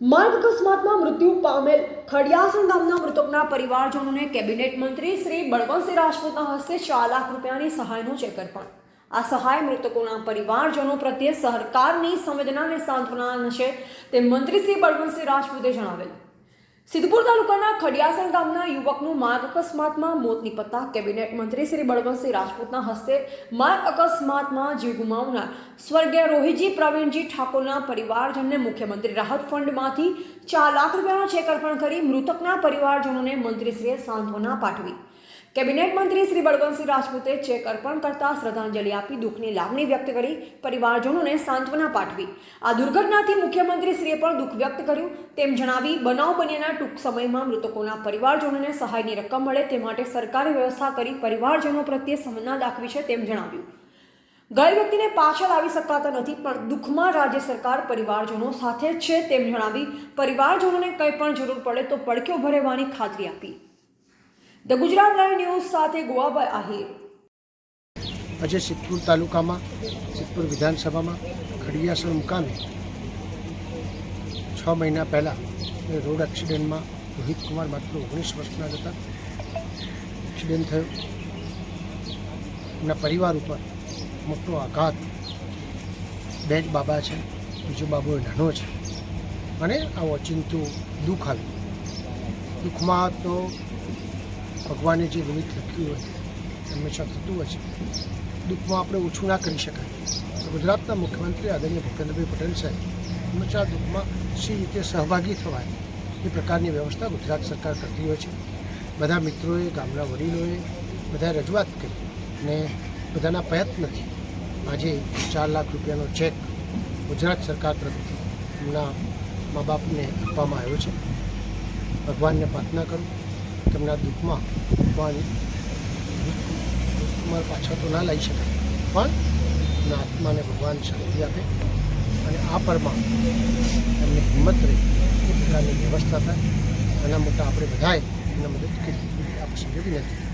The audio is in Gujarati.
માર્ગ અકસ્માતમાં મૃત્યુ પામેલ ખડિયાસણ ગામના મૃતકના પરિવારજનોને કેબિનેટ મંત્રી શ્રી બળવંતસિંહ રાજપૂતના હસ્તે ચાર લાખ રૂપિયાની સહાયનો ચેક અર્પણ આ સહાય મૃતકોના પરિવારજનો પ્રત્યે સરકારની સંવેદનાને સાંત્વના છે તે મંત્રી શ્રી બળવંતસિંહ રાજપૂતે જણાવેલ. સિદ્ધપુર તાલુકાના ખડિયાસણ ગામના યુવકનું માર્ગ અકસ્માતમાં મોત નિપજતા કેબિનેટ મંત્રી શ્રી બળવંતસિંહ રાજપૂતના હસ્તે માર્ગ અકસ્માતમાં જીવ ગુમાવનાર સ્વર્ગીય રોહિતજી પ્રવીણજી ઠાકોરના પરિવારજનને મુખ્યમંત્રી રાહત ફંડમાંથી ચાર લાખ રૂપિયાનો ચેક અર્પણ કરી મૃતકના પરિવારજનોને મંત્રીશ્રીએ સાંત્વના પાઠવી. કેબિનેટ મંત્રી શ્રી બળવંતસિંહ રાજપૂતે ચેક અર્પણ કરતા શ્રદ્ધાંજલિ આપી દુઃખની લાગણી વ્યક્ત કરી પરિવારજનોને સાંત્વના પાઠવી. આ દુર્ઘટનાથી મુખ્યમંત્રીશ્રીએ પણ દુઃખ વ્યક્ત કર્યું. તેમ જણાવી, બનાવ બન્યાના ટૂંક સમયમાં મૃતકોના પરિવારજનોને સહાયની રકમ મળે તે માટે સરકારે વ્યવસ્થા કરી પરિવારજનો પ્રત્યે સંવેદના દાખવી છે તેમ જણાવ્યું. ગઈ વ્યક્તિને પાછળ આવી શકાતા નથી, પણ દુઃખમાં રાજ્ય સરકાર પરિવારજનો સાથે જ છે તેમ જણાવી, પરિવારજનોને કંઈ પણ જરૂર પડે તો પડખે ભરેવાની ખાતરી આપી. ધ ગુજરાત લાઈવ ન્યૂઝ સાથે ગોવાભાઈ આહિર. આજે સિદ્ધપુર તાલુકામાં, સિદ્ધપુર વિધાનસભામાં ખડિયાસણ મુકામે છ મહિના પહેલાં રોડ એક્સિડન્ટમાં રોહિત કુમાર માત્ર ઓગણીસ વર્ષના હતા. એક્સિડન્ટ થયો. એમના પરિવાર ઉપર મોટો આઘાત. બે જ બાબા છે, બીજો બાબો નાનો છે. અને આ ઓચિંતું દુઃખ આવ્યું. દુઃખમાં તો ભગવાને જે નિમિત્ત લખ્યું હોય હંમેશા થતું હોય છે. દુઃખમાં આપણે ઓછું ના કરી શકાય. ગુજરાતના મુખ્યમંત્રી આદરણીય ભૂપેન્દ્રભાઈ પટેલ સાહેબ હંમેશા દુઃખમાં સી રીતે સહભાગી થવાય એ પ્રકારની વ્યવસ્થા ગુજરાત સરકાર કરતી હોય છે. બધા મિત્રોએ, ગામના વડીલોએ બધાએ રજૂઆત કરી અને બધાના પ્રયત્નથી આજે ચાર લાખ રૂપિયાનો ચેક ગુજરાત સરકાર તરફથી એમના મા બાપને આપવામાં આવ્યો છે. ભગવાનને પ્રાર્થના કરું તેમના દુઃખમાં ભગવાન દુઃખમાં પાછળ તો ના લાવી શકાય. પણ એમના આત્માને ભગવાન શાંતિ આપે અને આ પરમાં એમને હિંમત રહે એ પ્રકારની વ્યવસ્થા થાય. નાના મોટા આપણે બધાએ એમને મદદ કરી. આ પ્રસંગે વિનંતી